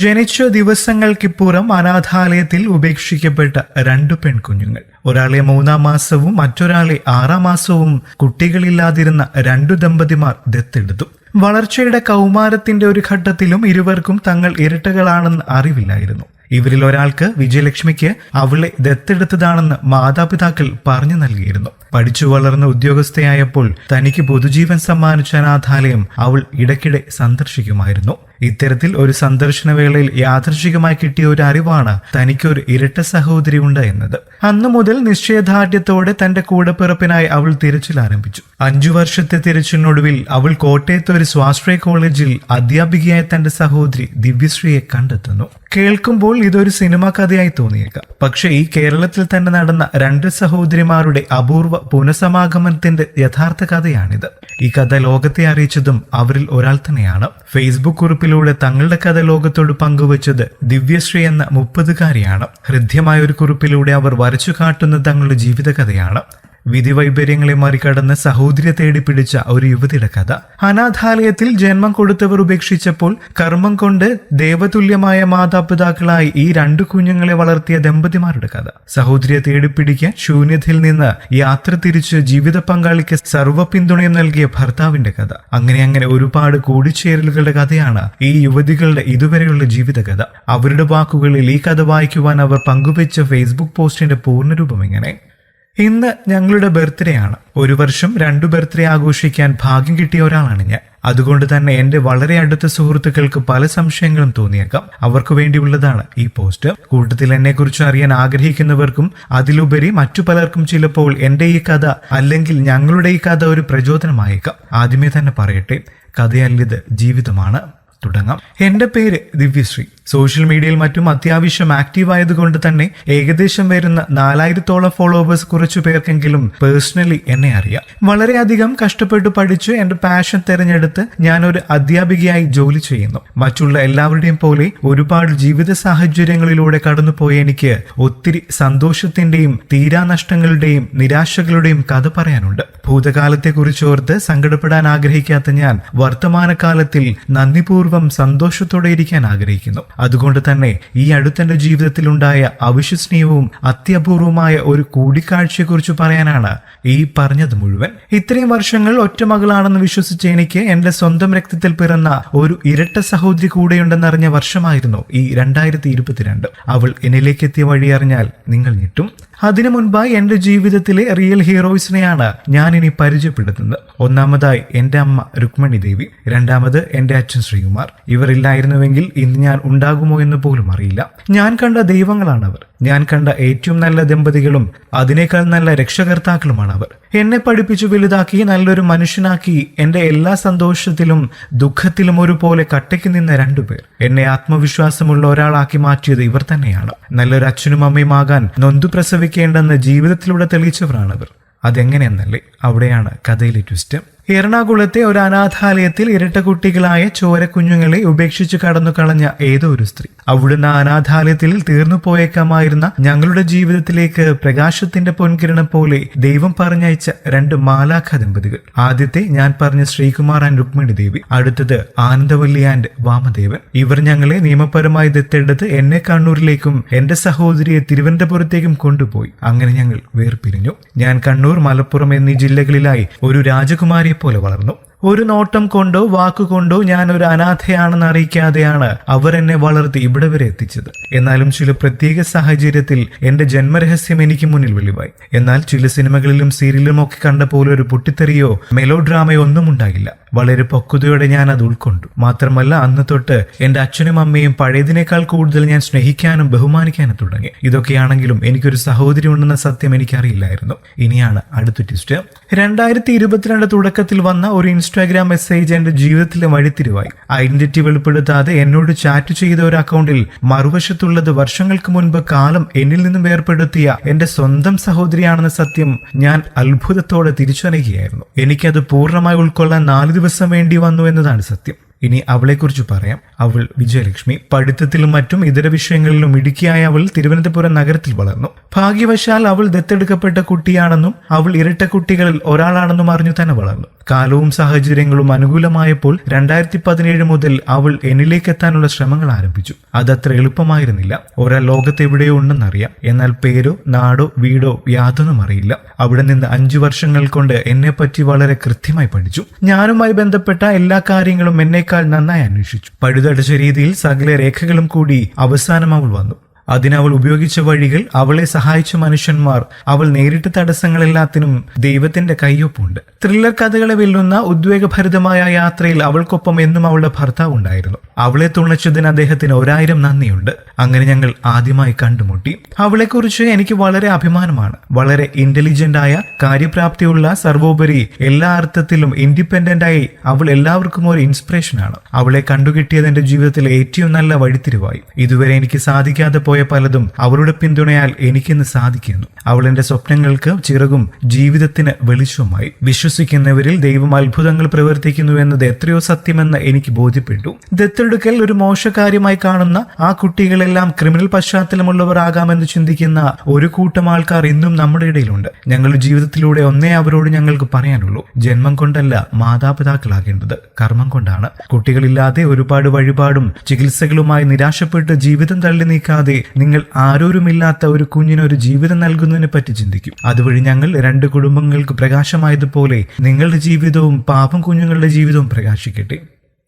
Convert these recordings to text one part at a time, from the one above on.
ജനിച്ച ദിവസങ്ങൾക്കിപ്പുറം അനാഥാലയത്തിൽ ഉപേക്ഷിക്കപ്പെട്ട രണ്ടു പെൺകുഞ്ഞുങ്ങൾ. ഒരാളെ മൂന്നാം മാസവും മറ്റൊരാളെ ആറാം മാസവും കുട്ടികളില്ലാതിരുന്ന രണ്ടു ദമ്പതിമാർ ദത്തെടുത്തു. വളർച്ചയുടെ കൗമാരത്തിന്റെ ഒരു ഘട്ടത്തിലും ഇരുവർക്കും തങ്ങൾ ഇരട്ടകളാണെന്ന് അറിവില്ലായിരുന്നു. ഇവരിൽ ഒരാൾക്ക് വിജയലക്ഷ്മിക്ക് അവളെ ദത്തെടുത്തതാണെന്ന് മാതാപിതാക്കൾ പറഞ്ഞു നൽകിയിരുന്നു. പഠിച്ചു വളർന്ന ഉദ്യോഗസ്ഥയായപ്പോൾ തനിക്ക് പൊതുജീവൻ സമ്മാനിച്ച അനാഥാലയം അവൾ ഇടയ്ക്കിടെ സന്ദർശിക്കുമായിരുന്നു. ഇത്തരത്തിൽ ഒരു സന്ദർശന വേളയിൽ യാദർശികമായി കിട്ടിയ ഒരു അറിവാണ് തനിക്കൊരു ഇരട്ട സഹോദരി ഉണ്ട് എന്നത്. അന്നു മുതൽ നിശ്ചയദാർഢ്യത്തോടെ തന്റെ കൂടപ്പിറപ്പിനായി അവൾ തിരച്ചിൽ ആരംഭിച്ചു. അഞ്ചു വർഷത്തെ തിരച്ചിലിനൊടുവിൽ അവൾ കോട്ടയത്ത് ഒരു സ്വാശ്രയ കോളേജിൽ അധ്യാപികയായ തന്റെ സഹോദരി ദിവ്യശ്രീയെ കണ്ടെത്തുന്നു. കേൾക്കുമ്പോൾ ഇതൊരു സിനിമാ കഥയായി തോന്നിയേക്കാം. പക്ഷേ ഈ കേരളത്തിൽ തന്നെ നടന്ന രണ്ട് സഹോദരിമാരുടെ അപൂർവ പുനഃസമാഗമനത്തിന്റെ യഥാർത്ഥ കഥയാണിത്. ഈ കഥ ലോകത്തെ അറിയിച്ചതും അവരിൽ ഒരാൾ തന്നെയാണ്. ഫേസ്ബുക്ക് കുറിപ്പിലൂടെ തങ്ങളുടെ കഥ ലോകത്തോട് പങ്കുവച്ചത് ദിവ്യശ്രീ എന്ന മുപ്പതുകാരിയാണ്. ഹൃദ്യമായ ഒരു കുറിപ്പിലൂടെ അവർ വരച്ചു കാട്ടുന്ന തങ്ങളുടെ ജീവിതകഥയാണ്. വിധി വൈപര്യങ്ങളെ മറികടന്ന് സഹോദരിയെ തേടി പിടിച്ച ഒരു യുവതിയുടെ കഥ. അനാഥാലയത്തിൽ ജന്മം കൊടുത്തവർ ഉപേക്ഷിച്ചപ്പോൾ കർമ്മം കൊണ്ട് ദേവതുല്യമായ മാതാപിതാക്കളായി ഈ രണ്ടു കുഞ്ഞുങ്ങളെ വളർത്തിയ ദമ്പതിമാരുടെ കഥ. സഹോദരിയെ തേടിപ്പിടിക്കാൻ ശൂന്യതയിൽ നിന്ന് യാത്ര തിരിച്ച് ജീവിത പങ്കാളിക്ക് സർവ പിന്തുണയും നൽകിയ ഭർത്താവിന്റെ കഥ. അങ്ങനെ അങ്ങനെ ഒരുപാട് കൂടിച്ചേരലുകളുടെ കഥയാണ് ഈ യുവതികളുടെ ഇതുവരെയുള്ള ജീവിതകഥ അവരുടെ വാക്കുകളിൽ ഈ കഥ വായിക്കുവാൻ അവർ പങ്കുവെച്ച ഫേസ്ബുക്ക് പോസ്റ്റിന്റെ പൂർണരൂപം എങ്ങനെ? ഇന്ന് ഞങ്ങളുടെ ബർത്ത്ഡേ ആണ്. ഒരു വർഷം രണ്ടു ബർത്ത്ഡേ ആഘോഷിക്കാൻ ഭാഗ്യം കിട്ടിയ ഒരാളാണ് ഞാൻ. അതുകൊണ്ട് തന്നെ എന്റെ വളരെ അടുത്ത സുഹൃത്തുക്കൾക്ക് പല സംശയങ്ങളും തോന്നിയേക്കാം. അവർക്ക് വേണ്ടിയുള്ളതാണ് ഈ പോസ്റ്റ്. കൂട്ടത്തിൽ എന്നെ കുറിച്ച് അറിയാൻ ആഗ്രഹിക്കുന്നവർക്കും അതിലുപരി മറ്റു പലർക്കും ചിലപ്പോൾ എന്റെ ഈ കഥ അല്ലെങ്കിൽ ഞങ്ങളുടെ ഈ കഥ ഒരു പ്രചോദനമായേക്കാം. ആദ്യമേ തന്നെ പറയട്ടെ കഥയല്ലിത് ജീവിതമാണ്. തുടങ്ങാം. എന്റെ പേര് ദിവ്യശ്രീ. സോഷ്യൽ മീഡിയയിൽ മറ്റും അത്യാവശ്യം ആക്റ്റീവ് ആയതുകൊണ്ട് തന്നെ ഏകദേശം വരുന്ന നാലായിരത്തോളം ഫോളോവേഴ്സ് കുറച്ചു പേർക്കെങ്കിലും പേഴ്സണലി എന്നെ അറിയാം. വളരെയധികം കഷ്ടപ്പെട്ട് പഠിച്ചു എന്റെ പാഷൻ തെരഞ്ഞെടുത്ത് ഞാൻ ഒരു അധ്യാപികയായി ജോലി ചെയ്യുന്നു. മറ്റുള്ള എല്ലാവരുടെയും പോലെ ഒരുപാട് ജീവിത സാഹചര്യങ്ങളിലൂടെ കടന്നുപോയ എനിക്ക് ഒത്തിരി സന്തോഷത്തിന്റെയും തീരാനഷ്ടങ്ങളുടെയും നിരാശകളുടെയും കഥ പറയാനുണ്ട്. ഭൂതകാലത്തെ കുറിച്ചോർത്ത് സങ്കടപ്പെടാൻ ആഗ്രഹിക്കാത്ത ഞാൻ വർത്തമാനകാലത്തിൽ നന്ദിപൂർവം സന്തോഷത്തോടെ ഇരിക്കാൻ ആഗ്രഹിക്കുന്നു. അതുകൊണ്ട് തന്നെ ഈ അടുത്തെന്റെ ജീവിതത്തിലുണ്ടായ അവിശ്വസനീയവും അത്യപൂർവമായ ഒരു കൂടിക്കാഴ്ചയെക്കുറിച്ച് പറയാനാണ് ഈ പറഞ്ഞത് മുഴുവൻ. ഇത്രയും വർഷങ്ങൾ ഒറ്റമകളാണെന്ന് വിശ്വസിച്ച എനിക്ക് എന്റെ സ്വന്തം രക്തത്തിൽ പിറന്ന ഒരു ഇരട്ട സഹോദരി കൂടെയുണ്ടെന്നറിഞ്ഞ വർഷമായിരുന്നു ഈ രണ്ടായിരത്തി ഇരുപത്തിരണ്ട്. അവൾ എന്നിലേക്ക് എത്തിയ വഴി അറിഞ്ഞാൽ നിങ്ങൾ ഞെട്ടും. അതിനു മുൻപായി എന്റെ ജീവിതത്തിലെ റിയൽ ഹീറോയിസിനെയാണ് ഞാൻ ഇനി പരിചയപ്പെടുത്തുന്നത്. ഒന്നാമതായി എന്റെ അമ്മ രുക്മണി ദേവി രണ്ടാമത് എന്റെ അച്ഛൻ ശ്രീകുമാർ. ഇവരില്ലായിരുന്നുവെങ്കിൽ ഇന്ന് ഞാൻ ഉണ്ടാകുമോ എന്ന് പോലും അറിയില്ല. ഞാൻ കണ്ട ദൈവങ്ങളാണ് അവർ ഞാൻ കണ്ട ഏറ്റവും നല്ല ദമ്പതികളും അതിനേക്കാൾ നല്ല രക്ഷകർത്താക്കളുമാണ് അവർ. എന്നെ പഠിപ്പിച്ചു വലുതാക്കി നല്ലൊരു മനുഷ്യനാക്കി എന്റെ എല്ലാ സന്തോഷത്തിലും ദുഃഖത്തിലും ഒരുപോലെ കട്ടയ്ക്ക് നിന്ന രണ്ടുപേർ എന്നെ ആത്മവിശ്വാസമുള്ള ഒരാളാക്കി മാറ്റിയത് ഇവർ തന്നെയാണ്. നല്ലൊരു അച്ഛനും അമ്മയും ആകാൻ നൊന്തു പ്രസവിക്കേണ്ടെന്ന് ജീവിതത്തിലൂടെ തെളിയിച്ചവരാണവർ. അതെങ്ങനെയെന്നല്ലേ? അവിടെയാണ് കഥയിലെ ട്വിസ്റ്റ് എറണാകുളത്തെ ഒരു അനാഥാലയത്തിൽ ഇരട്ട കുട്ടികളായ ചോര കുഞ്ഞുങ്ങളെ ഉപേക്ഷിച്ചു കടന്നു കളഞ്ഞ ഏതോ ഒരു സ്ത്രീ. അവിടുന്ന് അനാഥാലയത്തിൽ തീർന്നു പോയേക്കാമായിരുന്ന ഞങ്ങളുടെ ജീവിതത്തിലേക്ക് പ്രകാശത്തിന്റെ പൊൻകിരണം പോലെ ദൈവം പറഞ്ഞയച്ച രണ്ട് മാലാഖ ദമ്പതികൾ. ആദ്യത്തെ ഞാൻ പറഞ്ഞ ശ്രീകുമാർ ആൻഡ് രുക്മിണി ദേവി അടുത്തത് ആനന്ദവല്ലി ആൻഡ് വാമദേവൻ. ഇവർ ഞങ്ങളെ നിയമപരമായി ദത്തെടുത്ത് എന്നെ കണ്ണൂരിലേക്കും എന്റെ സഹോദരിയെ തിരുവനന്തപുരത്തേക്കും കൊണ്ടുപോയി. അങ്ങനെ ഞങ്ങൾ വേർപിരിഞ്ഞു. ഞാൻ കണ്ണൂർ മലപ്പുറം എന്നീ ജില്ലകളിലായി ഒരു രാജകുമാരിയെ പോലെ വളർന്നു. ഒരു നോട്ടം കൊണ്ടോ വാക്കുകൊണ്ടോ ഞാൻ ഒരു അനാഥയാണെന്ന് അറിയിക്കാതെയാണ് അവർ എന്നെ വളർത്തി ഇവിടെ വരെ എത്തിച്ചത്. എന്നാലും ചില പ്രത്യേക സാഹചര്യത്തിൽ എന്റെ ജന്മരഹസ്യം എനിക്ക് മുന്നിൽ വെളിവായി. എന്നാൽ ചില സിനിമകളിലും സീരിയലിലും ഒക്കെ കണ്ട പോലെ ഒരു പൊട്ടിത്തെറിയോ മെലോ ഡ്രാമയോ ഒന്നും ഉണ്ടായില്ല. വളരെ പക്വതയോടെ ഞാൻ അത് ഉൾക്കൊണ്ടു. മാത്രമല്ല അന്ന് തൊട്ട് എന്റെ അച്ഛനും അമ്മയും പഴയതിനേക്കാൾ കൂടുതൽ ഞാൻ സ്നേഹിക്കാനും ബഹുമാനിക്കാനും തുടങ്ങി. ഇതൊക്കെയാണെങ്കിലും എനിക്കൊരു സഹോദരി ഉണ്ടെന്ന സത്യം എനിക്കറിയില്ലായിരുന്നു. ഇനിയാണ് അടുത്ത ട്വിസ്റ്റ്. രണ്ടായിരത്തി ഇരുപത്തിരണ്ട് തുടക്കത്തിൽ വന്ന ഒരു ഇൻസ്റ്റാഗ്രാം മെസ്സേജ് എന്റെ ജീവിതത്തിലെ വഴിത്തിരിവായി. ഐഡന്റിറ്റി വെളിപ്പെടുത്താതെ എന്നോട് ചാറ്റ് ചെയ്ത ഒരു അക്കൗണ്ടിൽ മറുവശത്തുള്ളത് വർഷങ്ങൾക്ക് മുൻപ് കാലം എന്നിൽ നിന്നും വേർപ്പെടുത്തിയ എന്റെ സ്വന്തം സഹോദരിയാണെന്ന സത്യം ഞാൻ അത്ഭുതത്തോടെ തിരിച്ചറിയുകയായിരുന്നു. എനിക്കത് പൂർണമായി ഉൾക്കൊള്ളാൻ നാല് ദിവസം വേണ്ടി വന്നു എന്നതാണ് സത്യം. ഇനി അവളെക്കുറിച്ച് പറയാം. അവൾ വിജയലക്ഷ്മി പഠിത്തത്തിലും മറ്റും ഇതര വിഷയങ്ങളിലും ഇടുക്കിയായ അവൾ തിരുവനന്തപുരം നഗരത്തിൽ വളർന്നു. ഭാഗ്യവശാൽ അവൾ ദത്തെടുക്കപ്പെട്ട കുട്ടിയാണെന്നും അവൾ ഇരട്ട കുട്ടികളിൽ ഒരാളാണെന്നും അറിഞ്ഞു തന്നെ വളർന്നു. കാലവും സാഹചര്യങ്ങളും അനുകൂലമായപ്പോൾ രണ്ടായിരത്തി പതിനേഴ് മുതൽ അവൾ എന്നിലേക്ക് എത്താനുള്ള ശ്രമങ്ങൾ ആരംഭിച്ചു. അതത്ര എളുപ്പമായിരുന്നില്ല. ഒരാൾ ലോകത്ത് എവിടെയോ ഉണ്ടെന്നറിയാം. എന്നാൽ പേരോ നാടോ വീടോ യാതൊന്നും അറിയില്ല. അവിടെ നിന്ന് അഞ്ചു വർഷങ്ങൾ കൊണ്ട് എന്നെ പറ്റി വളരെ കൃത്യമായി പഠിച്ചു. ഞാനുമായി ബന്ധപ്പെട്ട എല്ലാ കാര്യങ്ങളും എന്നേക്കാൾ നന്നായി അന്വേഷിച്ചു. പഴുതടച്ച രീതിയിൽ സകല രേഖകളും കൂടി അവസാനം അവൾ വന്നു. അതിനവൾ ഉപയോഗിച്ച വഴികൾ അവളെ സഹായിച്ച മനുഷ്യന്മാർ അവൾ നേരിട്ട തടസ്സങ്ങളെല്ലാത്തിനും ദൈവത്തിന്റെ കയ്യൊപ്പുണ്ട്. ത്രില്ലർ കഥകളെ വെല്ലുന്ന ഉദ്വേഗഭരിതമായ യാത്രയിൽ അവൾക്കൊപ്പം എന്നും അവളുടെ ഭർത്താവ് ഉണ്ടായിരുന്നു. അവളെ തുണച്ചതിന് അദ്ദേഹത്തിന് ഒരായിരം നന്ദിയുണ്ട്. അങ്ങനെ ഞങ്ങൾ ആദ്യമായി കണ്ടുമുട്ടി. അവളെക്കുറിച്ച് എനിക്ക് വളരെ അഭിമാനമാണ്. വളരെ ഇന്റലിജന്റ് ആയ കാര്യപ്രാപ്തിയുള്ള സർവോപരി എല്ലാ അർത്ഥത്തിലും ഇൻഡിപെൻഡന്റ് ആയി അവൾ എല്ലാവർക്കും ഒരു ഇൻസ്പിറേഷൻ ആണ്. അവളെ കണ്ടുകിട്ടിയത് എന്റെ ജീവിതത്തിലെ ഏറ്റവും നല്ല വഴിത്തിരിവായി. ഇതുവരെ എനിക്ക് സാധിക്കാതെ പലതും അവളുടെ പിന്തുണയാൽ എനിക്കിന്ന് സാധിക്കുന്നു. അവൾ എന്റെ സ്വപ്നങ്ങൾക്ക് ചിറകും ജീവിതത്തിന് വെളിച്ചവുമായി. വിശ്വസിക്കുന്നവരിൽ ദൈവം അത്ഭുതങ്ങൾ പ്രവർത്തിക്കുന്നു എന്നത് എത്രയോ സത്യമെന്ന് എനിക്ക് ബോധ്യപ്പെട്ടു. ദത്തെടുക്കൽ ഒരു മോശകാര്യമായി കാണുന്ന ആ കുട്ടികളെല്ലാം ക്രിമിനൽ പശ്ചാത്തലമുള്ളവർ ആകാമെന്ന് ചിന്തിക്കുന്ന ഒരു കൂട്ടം ആൾക്കാർ ഇന്നും നമ്മുടെ ഇടയിലുണ്ട്. ഞങ്ങളുടെ ജീവിതത്തിലൂടെ ഒന്നേ അവരോട് ഞങ്ങൾക്ക് പറയാനുള്ളൂ. ജന്മം കൊണ്ടല്ല മാതാപിതാക്കളാകേണ്ടത് കർമ്മം കൊണ്ടാണ്. കുട്ടികളില്ലാതെ ഒരുപാട് വഴിപാടും ചികിത്സകളുമായി നിരാശപ്പെട്ട് ജീവിതം തള്ളി നീക്കാതെ നിങ്ങൾ ആരോരുമില്ലാത്ത ഒരു കുഞ്ഞിന് ഒരു ജീവിതം നൽകുന്നതിനെ പറ്റി ചിന്തിക്കും. അതുവഴി ഞങ്ങൾ രണ്ട് കുടുംബങ്ങൾക്ക് പ്രകാശമായതുപോലെ നിങ്ങളുടെ ജീവിതവും പാപം കുഞ്ഞുങ്ങളുടെ ജീവിതവും പ്രകാശിക്കട്ടെ.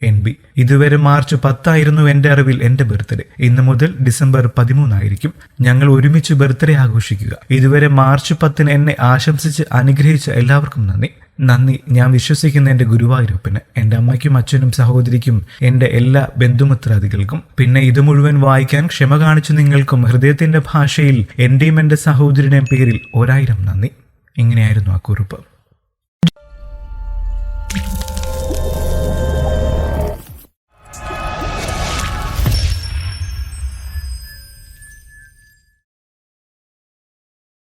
എൻ ബി ഇതുവരെ മാർച്ച് പത്തായിരുന്നു എന്റെ അറിവിൽ എന്റെ ബർത്ത്ഡേ. ഇന്ന് മുതൽ ഡിസംബർ പതിമൂന്നായിരിക്കും. ഞങ്ങൾ ഒരുമിച്ച് ബർത്ത്ഡേ ആഘോഷിക്കുക. ഇതുവരെ മാർച്ച് പത്തിന് എന്നെ ആശംസിച്ച് അനുഗ്രഹിച്ച എല്ലാവർക്കും നന്ദി. നന്ദി. ഞാൻ വിശ്വസിക്കുന്ന എന്റെ ഗുരുവായൂരപ്പന് എന്റെ അമ്മയ്ക്കും അച്ഛനും സഹോദരിക്കും എന്റെ എല്ലാ ബന്ധുമിത്രാദികൾക്കും പിന്നെ ഇത് മുഴുവൻ വായിക്കാൻ ക്ഷമ കാണിച്ചു നിങ്ങൾക്കും ഹൃദയത്തിന്റെ ഭാഷയിൽ എന്റെയും എന്റെ സഹോദരിയുടെയും പേരിൽ ഒരായിരം നന്ദി. ഇങ്ങനെയായിരുന്നു ആ കുറിപ്പ്.